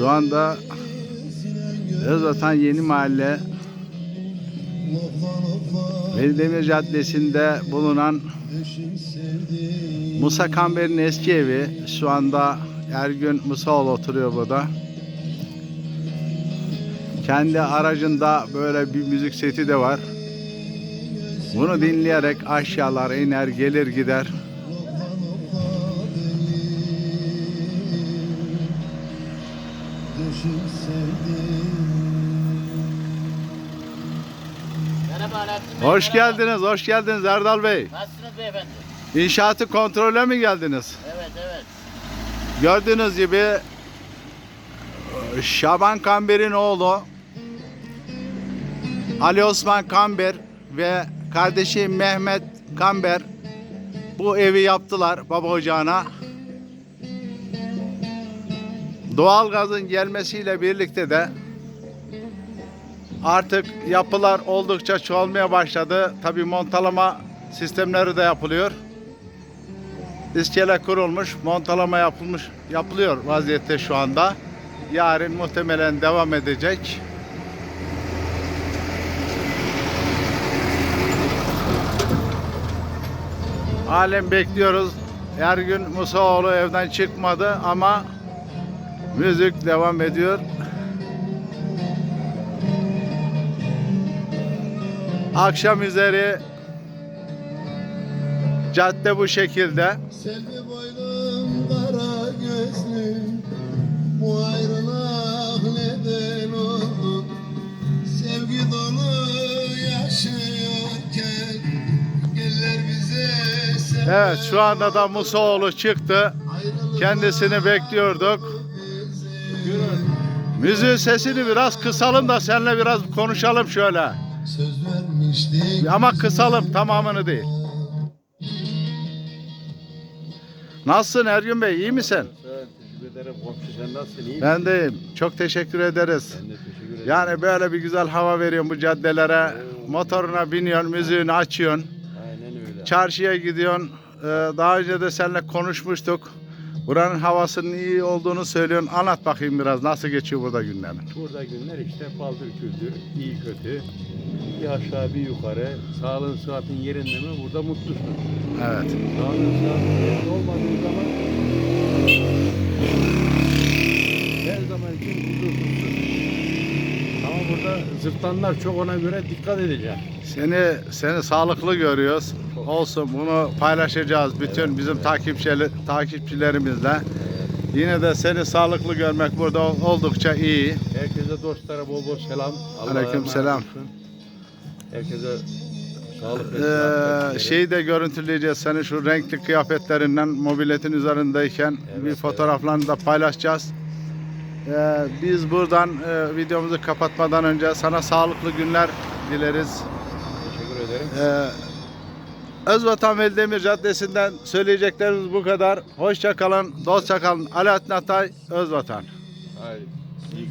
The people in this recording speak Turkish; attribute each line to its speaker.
Speaker 1: Şu anda Özvatan Yeni Mahalle Veldemir Caddesi'nde bulunan Musa Kamber'in eski evi. Şu anda Ergün Musaoğlu oturuyor burada. Kendi aracında böyle bir müzik seti de var. Bunu dinleyerek aşağılara iner gelir gider.
Speaker 2: Merhaba Alaaddin Bey.
Speaker 1: Hoş
Speaker 2: merhaba.
Speaker 1: geldiniz, hoş geldiniz Erdal Bey.
Speaker 2: Nasılsınız beyefendi?
Speaker 1: İnşaatı kontrole mi geldiniz?
Speaker 2: Evet evet.
Speaker 1: Gördüğünüz gibi Şaban Kamber'in oğlu Ali Osman Kamber ve kardeşi Mehmet Kamber bu evi yaptılar baba ocağına. Doğalgazın gelmesiyle birlikte de artık yapılar oldukça çoğalmaya başladı. Tabii montalama sistemleri de yapılıyor. İskele kurulmuş, montalama yapılmış, yapılıyor vaziyette şu anda. Yarın muhtemelen devam edecek. Halen bekliyoruz. Ergün Musaoğlu evden çıkmadı ama müzik devam ediyor. Akşam üzeri cadde bu şekilde.
Speaker 3: Selvi boylum kara gözlüm Bu ayrılık neden oldu Sevgi dolu yaşıyorken Geller bize
Speaker 1: Evet şu anda da Musaoğlu çıktı. Kendisini bekliyorduk. Müziğin sesini biraz kısalım da seninle biraz konuşalım şöyle.
Speaker 3: Söz vermiştik
Speaker 1: Ama kısalım tamamını değil. Nasılsın Ergün Bey iyi misin?
Speaker 4: Teşekkür ederim komşu sen nasılsın iyi
Speaker 1: Ben deyim. Çok teşekkür ederiz.
Speaker 4: Ben de teşekkür ederim.
Speaker 1: Yani böyle bir güzel hava veriyorsun bu caddelere. Motoruna biniyorsun, müziğini açıyorsun.
Speaker 4: Aynen öyle.
Speaker 1: Çarşıya gidiyorsun. Ee, Daha önce de seninle konuşmuştuk. Buranın havasının iyi olduğunu söylüyorsun. Anlat bakayım biraz nasıl geçiyor burada günlerin.
Speaker 4: Burada günler işte baldır küldür, iyi kötü. Bir aşağı bir yukarı. Sağlığın sıhhatin yerinde mi burada mutlusun.
Speaker 1: Evet.
Speaker 4: Sağlığın sıhhatin yerinde olmadığı zaman her zaman için huzursuzsun. Burada zırtlanlar çok ona göre dikkat edeceğim.
Speaker 1: Seni seni sağlıklı görüyoruz. Olsun bunu paylaşacağız bütün bizim takipçiler, takipçilerimizle. Yine de seni sağlıklı görmek burada oldukça iyi.
Speaker 4: Herkese dostlara bol bol selam.
Speaker 1: Aleyküm selam.
Speaker 4: Herkese sağlık
Speaker 1: Ee, şeyi de görüntüleyeceğiz. Senin şu renkli kıyafetlerinden mobiletin üzerindeyken bir
Speaker 4: Evet,
Speaker 1: fotoğraflarını da paylaşacağız. Ee, biz buradan e, videomuzu kapatmadan önce sana sağlıklı günler dileriz.
Speaker 4: Teşekkür ederim.
Speaker 1: Ee, Özvatan Veldemir Caddesi'nden söyleyeceklerimiz bu kadar. Hoşça kalın, dostça kalın. Alaaddin Atay, Özvatan.
Speaker 4: Hayır. İyi günler.